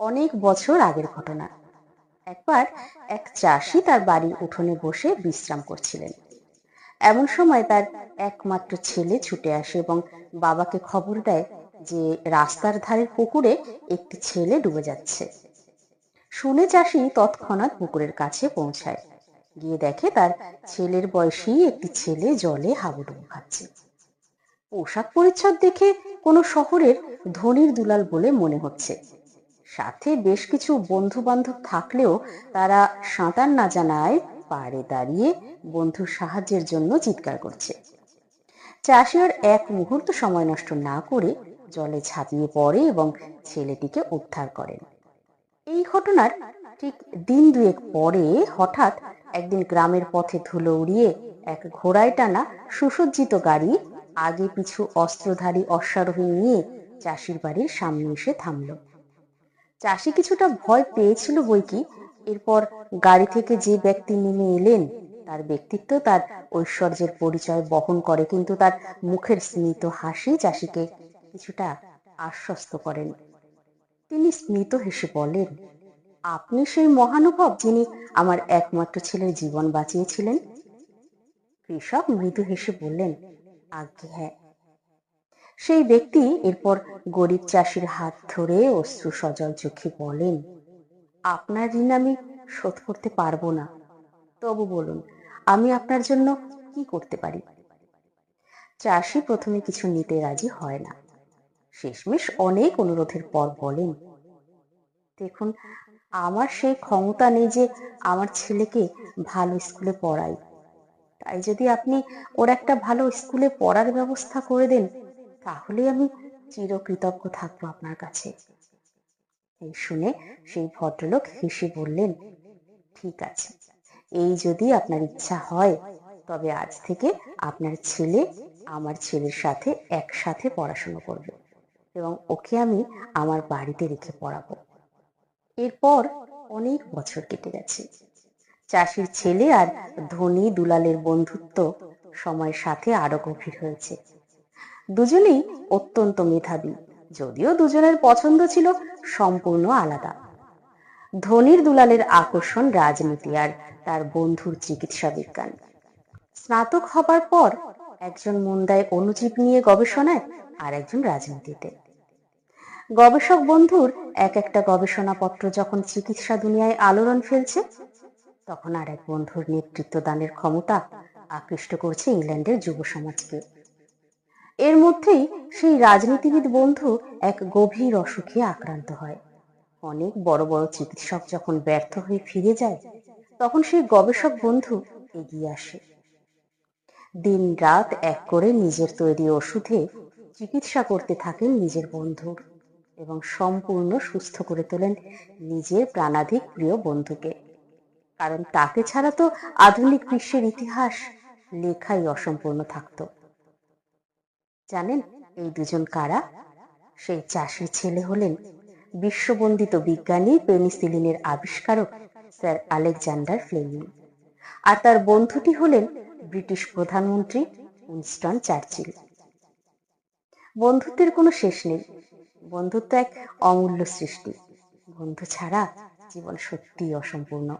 অনেক বছর আগের ঘটনা। একবার এক চাষি তার বাড়ির উঠোনে বসে বিশ্রাম করছিলেন। এমন সময় তার একমাত্র ছেলে ছুটে আসে এবং বাবাকে খবর দেয় যে রাস্তার ধারের পুকুরে একটি ছেলে ডুবে যাচ্ছে। শুনে চাষি তৎক্ষণাৎ পুকুরের কাছে পৌঁছায়। গিয়ে দেখে তার ছেলের বয়সী একটি ছেলে জলে হাবুডুবু খাচ্ছে। পোশাক পরিচ্ছদ দেখে কোনো শহরের ধনির দুলাল বলে মনে হচ্ছে। সাথে বেশ কিছু বন্ধু বান্ধব থাকলেও তারা সাঁতার না জানায় পাড়ে দাঁড়িয়ে বন্ধুর সাহায্যের জন্য চিৎকার করছে। চাষি আর এক মুহূর্ত সময় নষ্ট না করে জলে ঝাঁপিয়ে পড়ে এবং ছেলেটিকে উদ্ধার করেন। এই ঘটনার ঠিক দিন দুয়েক পরে হঠাৎ একদিন গ্রামের পথে ধুলো উড়িয়ে এক ঘোড়ায় টানা সুসজ্জিত গাড়ি, আগে পিছু অস্ত্রধারী অশ্বারোহী নিয়ে চাষির বাড়ির সামনে এসে থামলো। চাষি কিছুটা ভয় পেয়েছিল বই কি? এরপর গাড়ি থেকে যে ব্যক্তি নেমে এলেন, তার ব্যক্তিত্ব, তার ঐশ্বর্যের পরিচয় বহন করে কিন্তু তার মুখের স্মিত হাসি চাষিকে কিছুটা আশ্বস্ত করেন। তিনি স্মিত হেসে বলেন, আপনি সেই মহানুভব যিনি আমার একমাত্র ছেলের জীবন বাঁচিয়েছিলেন? কৃষক মৃদু হেসে বললেন, আজ্ঞে হ্যাঁ। সেই ব্যক্তি এরপর গরিব চাষির হাত ধরে অশ্রু সজল চোখে বলেন, আপনার ঋণ আমি শোধ করতে পারব না। তবু বলুন, আমি আপনার জন্য কি করতে পারি? চাষি প্রথমে কিছু নিতে রাজি হয় না। শেষমেশ অনেক অনুরোধের পর বলেন, দেখুন, আমার সেই ক্ষমতা নেই যে আমার ছেলেকে ভালো স্কুলে পড়াই। তাই যদি আপনি ওর একটা ভালো স্কুলে পড়ার ব্যবস্থা করে দেন তাহলে আমি চিরকৃতজ্ঞ থাকব আপনার কাছে। এই শুনে সেই ভদ্রলোক হেসে বললেন, ঠিক আছে, এই যদি আপনার ইচ্ছা হয়, তবে আজ থেকে আপনার ছেলে আমার ছেলের সাথে একসাথে পড়াশোনা করবে এবং ওকে আমি আমার বাড়িতে রেখে পড়াবো। এরপর অনেক বছর কেটে গেছে। চাষির ছেলে আর ধনী দুলালের বন্ধুত্ব সময়ের সাথে আরও গভীর হয়েছে। দুজনেই অত্যন্ত মেধাবী, যদিও দুজনের পছন্দ ছিল সম্পূর্ণ আলাদা। ধনির দুলালের আকর্ষণ রাজনীতি আর তার বন্ধুর চিকিৎসা বিজ্ঞান। স্নাতক হবার পর একজন মুন্দায় অনুজীব নিয়ে গবেষণায় আর একজন রাজনীতিতে। গবেষক বন্ধুর এক একটা গবেষণাপত্র যখন চিকিৎসা দুনিয়ায় আলোড়ন ফেলছে, তখন আর এক বন্ধুর নেতৃত্ব দানের ক্ষমতা আকৃষ্ট করছে ইংল্যান্ডের যুব সমাজকে এর মধ্যেই সেই রাজনীতিবিদ বন্ধু এক গভীর অসুখে আক্রান্ত হয়। অনেক বড় বড় চিকিৎসক যখন ব্যর্থ হয়ে ফিরে যায়, তখন সেই গবেষক বন্ধু এগিয়ে আসে। দিন রাত এক করে নিজের তৈরি ওষুধে চিকিৎসা করতে থাকেন নিজের বন্ধুর এবং সম্পূর্ণ সুস্থ করে তোলেন নিজের প্রাণাধিক প্রিয় বন্ধুকে। কারণ তাকে ছাড়া তো আধুনিক বিশ্বের ইতিহাস লেখাই অসম্পূর্ণ থাকতো। জানেন এই দুজন কারা? সেই চাষির ছেলে হলেন বিশ্ববন্দিত বিজ্ঞানী পেনিসিলিনের আবিষ্কারক স্যার আলেকজান্ডার ফ্লেমিং। আর তার বন্ধুটি হলেন ব্রিটিশ প্রধানমন্ত্রী উইনস্টন চার্চিল। বন্ধুত্বের কোনো শেষ নেই। বন্ধুত্ব এক অমূল্য সৃষ্টি। বন্ধু ছাড়া জীবন সত্যিই অসম্পূর্ণ।